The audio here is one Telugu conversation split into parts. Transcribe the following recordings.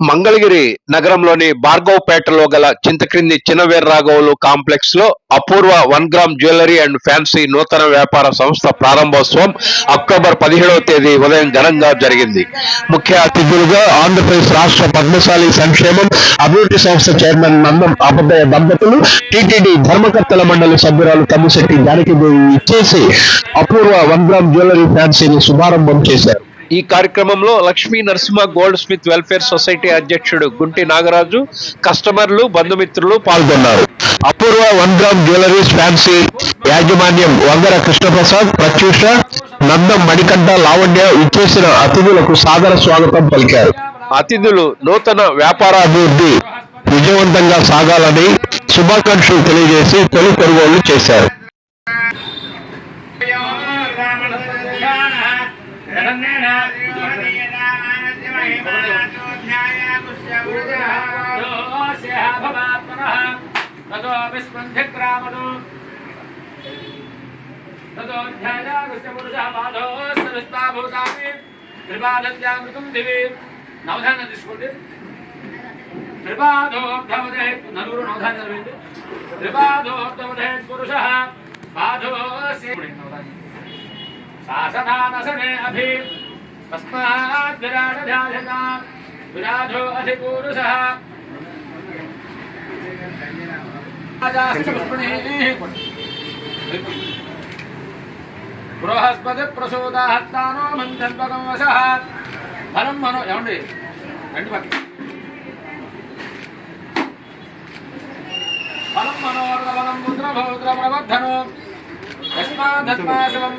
మంగళగిరి నగరంలోని భార్గవపేటలో గల చింతక్రింది చిన్నవీర్రాఘవులు కాంప్లెక్స్లో Apoorva one gram jewellery and fancy నూతన వ్యాపార సంస్థ ప్రారంభోత్సవం అక్టోబర్ పదిహేడవ తేదీ ఉదయం ఘనంగా జరిగింది. ముఖ్య అతిథులుగా ఆంధ్రప్రదేశ్ రాష్ట్ర పద్మశాలి సంక్షేమం అభివృద్ధి సంస్థ చైర్మన్ నందం అబద్దయ్య దంపతులు టిటిడి ధర్మకర్తల మండలి సభ్యురాలు తమ్మిశెట్టి జానకిదేవి ఇచ్చేసి అపూర్వ వన్ గ్రామ్ జ్యువెలరీ ఫ్యాన్సీని శుభారంభం చేశారు. ఈ కార్యక్రమంలో Lakshmi Narasimha goldsmith welfare society అధ్యక్షుడు గుంటి నాగరాజు కస్టమర్లు బంధుమిత్రులు పాల్గొన్నారు. Apoorva one gram jewelleries fancy యాజమాన్యం వంగర కృష్ణప్రసాద్ ప్రత్యూష నందం మణికంఠ లావణ్య ఇచ్చేసిన అతిథులకు సాదర స్వాగతం పలికారు. అతిథులు నూతన వ్యాపారాభివృద్ధి విజయవంతంగా సాగాలని శుభాకాంక్షలు తెలియజేసి తొలి కొనుగోలు చేశారు. విస్పంధిక్రామదు తదోధ్యాయాగుష్యపురుషమాధోస్విస్తాభూతాన్ని త్రిపాదత్యామృతం దివి నవధాన్యం తీసుకోండి త్రిపాదోర్ధవదే నలుగురు నవధాన్యం చదివింది త్రిపాదోర్ధవదే పురుష పాదోస్య శాసనానసనే అభి తస్మాత్ విరాట ధ్యాయత విరాజో అధిపూరుషः బృహస్పతి ప్రసూదాహస్తానో మంత్రత్వకం వశ ఫలం మనో ఏమండి? రండి పక్క ఫలం మనోర్వ బలం పుత్ర భౌత్ర ప్రవర్ధను యస్మాధత్మా శివం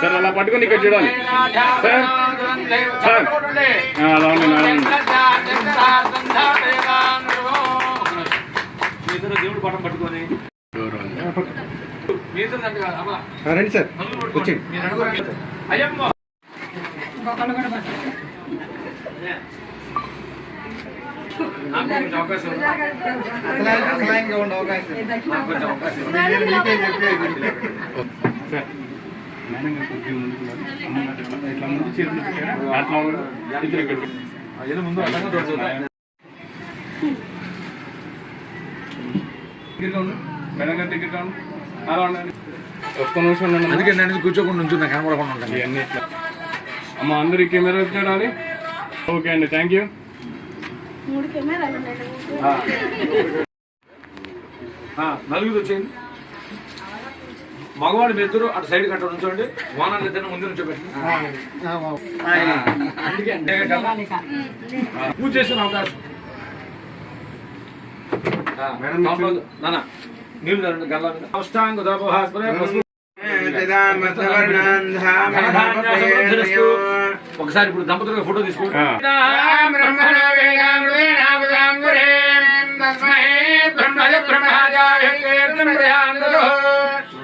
సార్ అలా పట్టుకొని ఇక్కడ చూడాలి. సార్. అలా ఉండండి, దేవుడు పటం పట్టుకొని. రండి సార్. అవకాశం ఉండే అవకాశం. ఒక్క నిమిషం. అందుకే నేను కూర్చోకుండా ఉంచున్నా కనబడకుండా ఉంటాను ఇవన్నీ ఇట్లా. అమ్మ అందరు కెమెరా చూడాలి ఓకే అండి థ్యాంక్ యూ నలుగురు వచ్చేయండి. మగవాడు మీ ఇద్దరు అటు సైడ్ కట్ట ఉంచండి వానాలు ఇద్దరు ముందు నుంచోబెట్టి అందుకే అంటే కదా, ఆ, పూజ చేసిన అవకాశం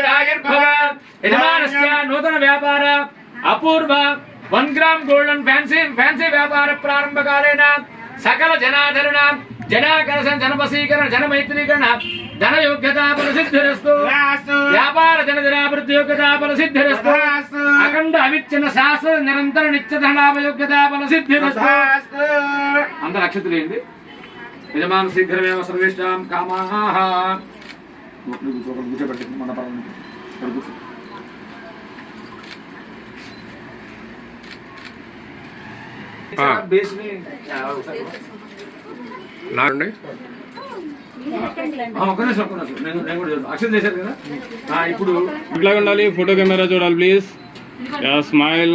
ఆయురాయుర్భవ యజమానస్య నూతన వ్యాపార Apoorva one gram gold and fancy fancy వ్యాపార ప్రారంభ కాలేన సకల జనాదరణ జనాకర్షణ జనవసీకరణ జనమైత్రీకరణ ధన యోగ్యత ప్రసిద్ధిరస్తు వ్యాపార జన జనాభివృద్ధి యోగ్యత ఫలసిద్ధిరస్తు అఖండ అవిచ్ఛిన్న శాస్త్ర నిరంతర నిత్య ధనాభ యోగ్యత ఫలసిద్ధిరస్తు అందరు అక్షతులు ఏంటి యజమాన శీఘ్రమేవ సర్వేషాం కామాహ. కూర్చోబెట్టి మన పరం కూర్చో ఇప్పుడు ఇట్లా ఉండాలి ఫోటో కెమెరా చూడాలి ప్లీజ్ యా స్మైల్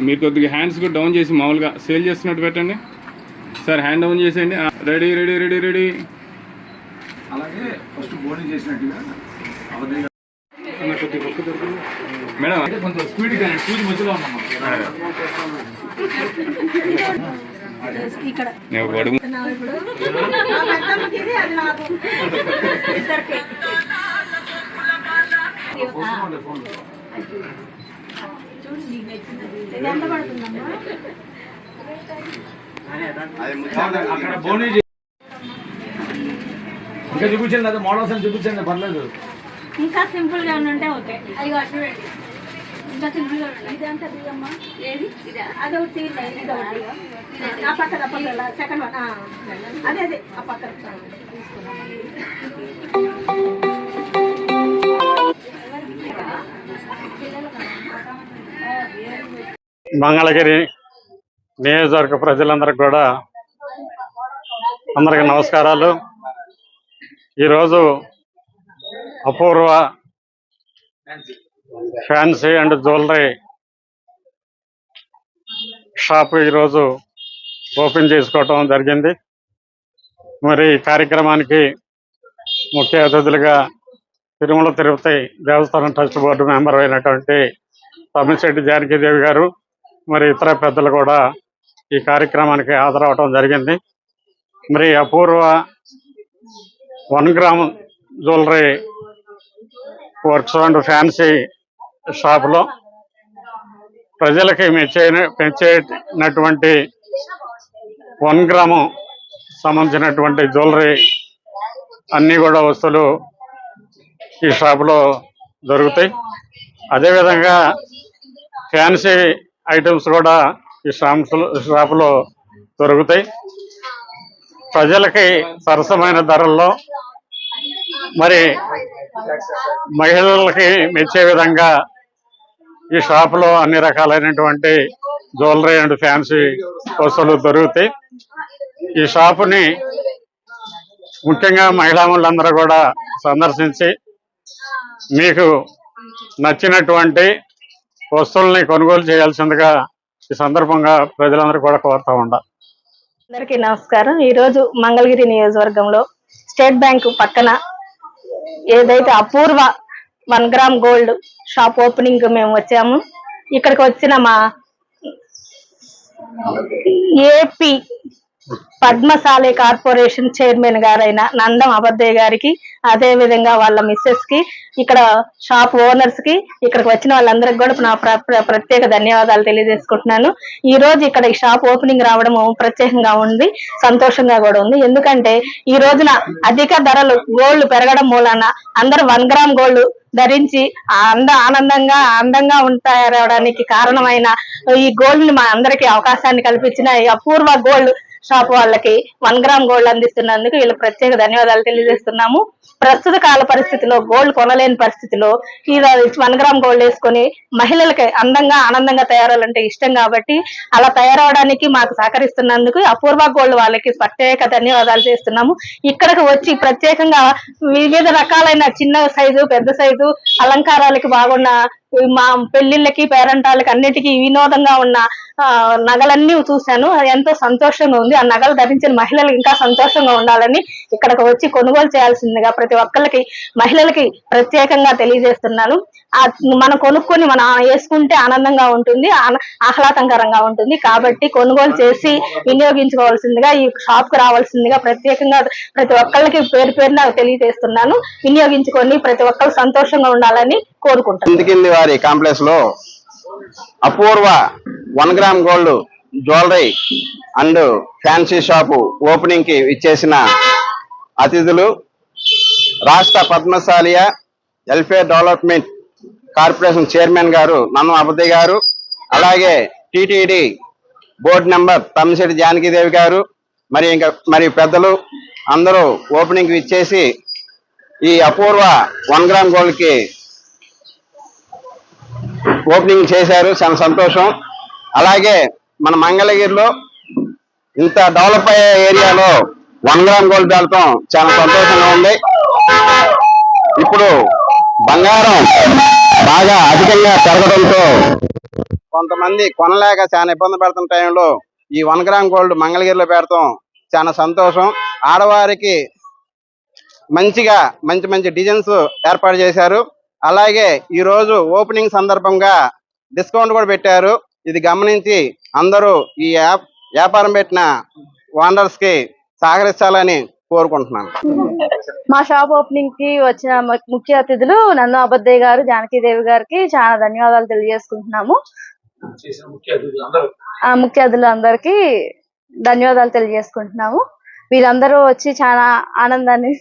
మీరు కొద్దిగా హ్యాండ్స్ కూడా డౌన్ చేసి మామూలుగా సేల్ చేస్తున్నట్టు పెట్టండి సార్ హ్యాండ్ డౌన్ చేసేయండి రెడీ రెడీ రెడీ రెడీ అలాగే ఫస్ట్ బోర్డింగ్ చేసినట్టుగా అవధి మేడం అంటే కొంచెం స్పీడ్ కానీ సూది మధ్యలో ఉన్నాం అక్కడ చే- ఇంకా చూపించండి అదే మోడల్స్ అని చూపించండి పర్లేదు. ఇంకా సింపుల్గా ఉంటే ఓకే. అది చూడండి. ఇంకా సింపుల్గా ఉండండి. ఇది అంతా తీయమ్మా. ఏది? అది ఒకటి తీయండి. ఇది. ఒకటి. ఆ పక్కన ఆ పక్కన సెకండ్ వన్ అదే అదే. ఆ పక్కన. మంగళగిరి నియోజకవర్గ ప్రజలందరికీ కూడా అందరికీ నమస్కారాలు. ఈరోజు Apoorva fancy and jewellery shop ఈరోజు ఓపెన్ చేసుకోవటం జరిగింది. మరి ఈ కార్యక్రమానికి ముఖ్య అతిథులుగా తిరుమల తిరుపతి దేవస్థానం ట్రస్ట్ బోర్డు మెంబర్ అయినటువంటి తమ్మిశెట్టి జానకీదేవి గారు మరి ఇతర పెద్దలు కూడా ఈ కార్యక్రమానికి హాజరవటం జరిగింది. మరి Apoorva one gram jewellery works and fancy షాపులో ప్రజలకి మెచ్చే మెచ్చేటటువంటి వన్ గ్రాము సంబంధించినటువంటి జ్యువెలరీ అన్ని కూడా వస్తువులు ఈ షాపులో దొరుకుతాయి. అదేవిధంగా ఫ్యాన్సీ ఐటమ్స్ కూడా ఈ షాప్స్ షాపులో దొరుకుతాయి. ప్రజలకి సరసమైన ధరల్లో మరి మహిళలకి మెచ్చే విధంగా ఈ షాపులో అన్ని రకాలైనటువంటి జ్యువెలరీ అండ్ ఫ్యాన్సీ వస్తువులు దొరుకుతాయి. ఈ షాపుని ముఖ్యంగా మహిళామణులందరూ కూడా సందర్శించి మీకు నచ్చినటువంటి వస్తువుల్ని కొనుగోలు చేయాల్సిందిగా ఈ సందర్భంగా ప్రజలందరూ కూడా కోరుతా ఉండ అందరికీ నమస్కారం. ఈ రోజు మంగళగిరి నియోజకవర్గంలో స్టేట్ బ్యాంకు పక్కన ఏదైతే Apoorva one gram gold shop opening మేము వచ్చాము. ఇక్కడికి వచ్చిన మా ఏపీ పద్మశాలి కార్పొరేషన్ చైర్మన్ గారైన నందం అబద్దయ్య గారికి అదే విధంగా వాళ్ళ మిస్సెస్కి ఇక్కడ షాప్ ఓనర్స్కి ఇక్కడికి వచ్చిన వాళ్ళందరికీ కూడా నా ప్ర- ప్రత్యేక ధన్యవాదాలు తెలియజేసుకుంటున్నాను. ఈ రోజు ఇక్కడ ఈ షాప్ ఓపెనింగ్ రావడం ప్రత్యేకంగా ఉంది సంతోషంగా కూడా ఉంది. ఎందుకంటే ఈ రోజున అధిక ధరలు గోల్డ్ పెరగడం మూలాన అందరూ వన్ గ్రామ్ గోల్డ్ ధరించి అంద ఆనందంగా అందంగా ఉంటారవడానికి కారణమైన ఈ గోల్డ్ని మా అందరికీ అవకాశాన్ని కల్పించిన ఈ అపూర్వ గోల్డ్ షాప్ వాళ్ళకి వన్ గ్రామ్ గోల్డ్ అందిస్తున్నందుకు వీళ్ళకి ప్రత్యేక ధన్యవాదాలు తెలియజేస్తున్నాము. ప్రస్తుత కాల పరిస్థితిలో గోల్డ్ కొనలేని పరిస్థితిలో ఈ వన్ గ్రామ్ గోల్డ్ వేసుకొని మహిళలకి అందంగా ఆనందంగా తయారాలంటే ఇష్టం కాబట్టి అలా తయారవడానికి మాకు సహకరిస్తున్నందుకు అపూర్వ గోల్డ్ వాళ్ళకి ప్రత్యేక ధన్యవాదాలు చేస్తున్నాము. ఇక్కడికి వచ్చి ప్రత్యేకంగా వివిధ రకాలైన చిన్న సైజు పెద్ద సైజు అలంకారాలకి బాగున్న మా పెళ్ళిళ్ళకి పేరంటాలకి అన్నిటికీ వినోదంగా ఉన్న నగలన్నీ చూశాను. అది ఎంతో సంతోషంగా ఉంది. ఆ నగలు ధరించిన మహిళలు ఇంకా సంతోషంగా ఉండాలని ఇక్కడికి వచ్చి కొనుగోలు చేయాల్సిందిగా ప్రతి ఒక్కరికి మహిళలకి ప్రత్యేకంగా తెలియజేస్తున్నాను. ఆ మనం కొనుక్కొని మనం వేసుకుంటే ఆనందంగా ఉంటుంది ఆహ్లాదకరంగా ఉంటుంది. కాబట్టి కొనుగోలు చేసి వినియోగించుకోవాల్సిందిగా ఈ షాప్కు రావాల్సిందిగా ప్రత్యేకంగా ప్రతి ఒక్కరికి పేరు పేరున తెలియజేస్తున్నాను. వినియోగించుకొని ప్రతి ఒక్కరు సంతోషంగా ఉండాలని కోరుకుంటున్నాను. వారి కాంప్లెక్స్లో Apoorva one gram gold jewellery and fancy shop ఓపెనింగ్కి ఇచ్చేసిన అతిథులు రాష్ట్ర పద్మశాలియ వెల్ఫేర్ డెవలప్మెంట్ కార్పొరేషన్ చైర్మన్ గారు నన్ను అబద్దయ్య గారు అలాగే TTD board member Tammisetti Janakidevi గారు మరి ఇంకా మరి పెద్దలు అందరూ ఓపెనింగ్ ఇచ్చేసి ఈ అపూర్వ వన్ గ్రామ్ గోల్డ్కి ఓపెనింగ్ చేశారు. చాలా సంతోషం. అలాగే మన మంగళగిరిలో ఇంత డెవలప్ అయ్యే ఏరియాలో వన్ గ్రామ్ గోల్డ్ బెల్టం చాలా సంతోషంగా ఉంది. ఇప్పుడు బంగారం బాగా అధికంగా పెరగడంతో కొంతమంది కొనలేక చాలా ఇబ్బంది పెడుతున్న టైంలో ఈ వన్ గ్రామ్ గోల్డ్ మంగళగిరిలో పెడతాం. చాలా సంతోషం. ఆడవారికి మంచిగా మంచి మంచి డిజైన్స్ ఏర్పాటు చేశారు. అలాగే ఈ రోజు ఓపెనింగ్ సందర్భంగా డిస్కౌంట్ కూడా పెట్టారు. ఇది గమనించి అందరూ ఈ యాప్ వ్యాపారం పెట్టిన ఓనర్స్కి సహకరించాలని కోరుకుంటున్నాను. మా షాప్ ఓపెనింగ్కి వచ్చిన ముఖ్య అతిథులు నందు అబద్దయ్య గారు జానకీదేవి గారికి చాలా ధన్యవాదాలు తెలియజేసుకుంటున్నాము. చేసిన ముఖ్య అతిథులు అందరూ. ఆ ముఖ్య అతిథులు అందరికీ ధన్యవాదాలు తెలియజేసుకుంటున్నాము. వీళ్ళందరూ వచ్చి చాలా ఆనందాన్ని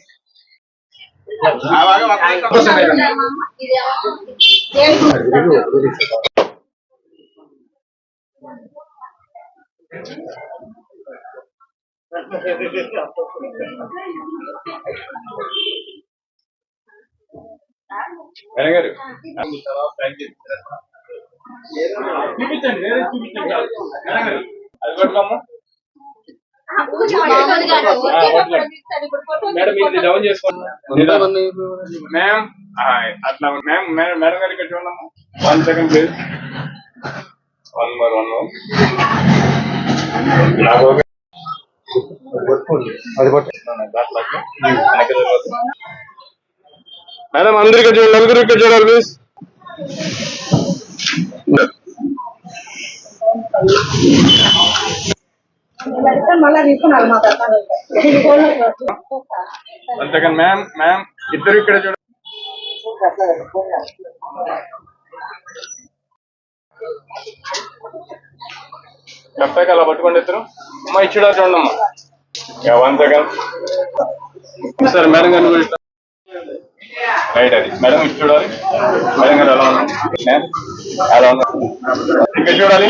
గారు చూపించండి చూపించండి. అది కొట్టుకోమ్మా మేడం ఇది డౌన్ చేసుకోండి. మ్యామ్ అట్లా మ్యామ్ మేడం మేడం గారికి ఇక్కడ చూడమ్మా one second please one more one more నాకు ఓకే. మేడం అందరు ఇక్కడ చూడండి నలుగురు ఇక్కడ చూడాలి ప్లీజ్ వన్ మ్యామ్ మ్యామ్ ఇద్దరు ఇక్కడ చూడ. చెప్పాక అలా పట్టుకోండి ఇద్దరు. అమ్మా ఇచ్చుడా చూడండి అమ్మా. వన్ సెకండ్ సరే మేడం గారు కూడా రైట్ అది. మేడం ఇచ్చి చూడాలి. మేడం గారు ఎలా ఉన్నారు? ఎలా ఉన్నారు? ఇక్కడ చూడాలి.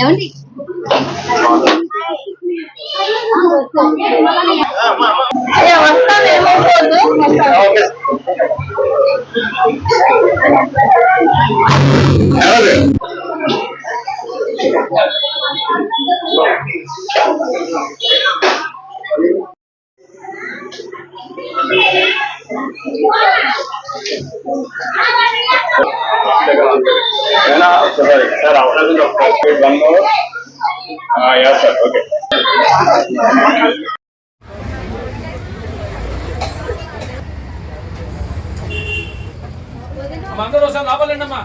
ఏమండి? సార్ అవసరం one more yeah sir okay అమ్మ, అందరూ ఒకసారి లోపలండి అమ్మా